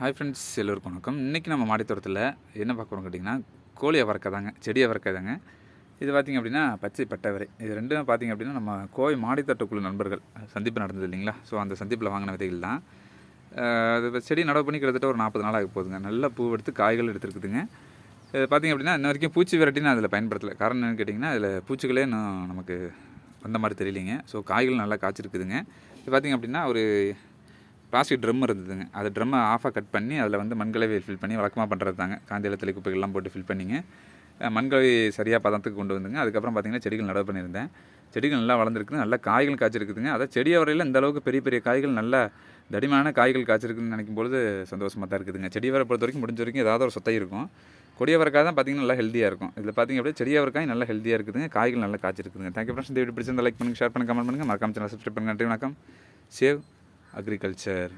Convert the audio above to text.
Hi friends எல்லோருக்கும் வணக்கம். இன்றைக்கி நம்ம மாடித்தோட்டத்தில் என்ன பார்க்க கேட்டிங்கன்னா கோழியை அவரக்காய் தாங்க செடி தாங்க. இது பார்த்திங்க அப்படின்னா பச்சை பட்டவரை இது ரெண்டும் பார்த்திங்க அப்படின்னா நம்ம கோவை மாடித்தோட்டக்குழு நண்பர்கள் சந்திப்பு நடந்தது இல்லைங்களா? ஸோ அந்த சந்திப்பில் வாங்கின விதைகள் தான். அது செடி நடவு பண்ணி கிட்டத்தட்ட ஒரு நாற்பது நாள் ஆக போகுதுங்க. நல்ல பூ எடுத்து காய்கள் எடுத்துருக்குதுங்க. இது பார்த்திங்க அப்படின்னா இன்ன வரைக்கும் பூச்சி விரட்டி நான் அதில் பயன்படுத்தலை. காரணம் என்னன்னு கேட்டிங்கன்னா அதில் பூச்சிகளே இன்னும் நமக்கு வந்த மாதிரி தெரியலிங்க. ஸோ காய்கள் நல்லா காய்ச்சிருக்குதுங்க. இது பார்த்திங்க அப்படின்னா ஒரு பிளாஸ்டிக் ட்ரம் இருந்ததுங்க. அது ட்ரம்மை ஆஃபாக கட் பண்ணி அதில் வந்து மண்கலவை ஃபில் பண்ணி வழக்கமாக பண்ணுறது தாங்க. காந்தியில் தலை குப்பைகள்லாம் போட்டு ஃபில் பண்ணிங்க. மண்கலவை சரியாக பதத்துக்கு கொண்டு வந்துங்க. அதுக்கப்புறம் பார்த்திங்கன்னா செடிகள் நடவு பண்ணியிருந்தேன். செடிகள் நல்லா வளர்ந்துருக்குது. நல்லா காய்கள் காய்ச்சிருக்குதுங்க. அதான் செடி வரையில் இந்த அளவுக்கு பெரிய பெரிய காய்கள் நல்லா தடிமான காய்கள் காய்ச்சிருக்குன்னு நினைக்கும் பொழுது சந்தோஷமாக தான் இருக்குதுங்க. செடி வரை பொறுத்த வரைக்கும் முடிஞ்ச வரைக்கும் ஏதாவது ஒரு சொத்தை இருக்கும். கொடியவரக்காய் தான் பார்த்தீங்கன்னா நல்லா ஹெல்த்தியாக இருக்கும். இதில் பார்த்தீங்க அப்படியே செடியவரக்காய் நல்லா ஹெல்த்தியாக இருக்குதுங்க. காய்கள் நல்லா காய்ச்சிருக்குதுங்க. தேங்க்யூ ஃப்ரெண்ட்ஸ் இந்த வீடியோ பிடிச்சிருந்தா லைக் பண்ணுங்கள் ஷேர் பண்ணுங்கள் கமெண்ட் பண்ணுங்கள் மறக்காம சேனல் சப்ஸ்கிரைப் பண்ணுங்கள் நன்றி வணக்கம். Save agriculture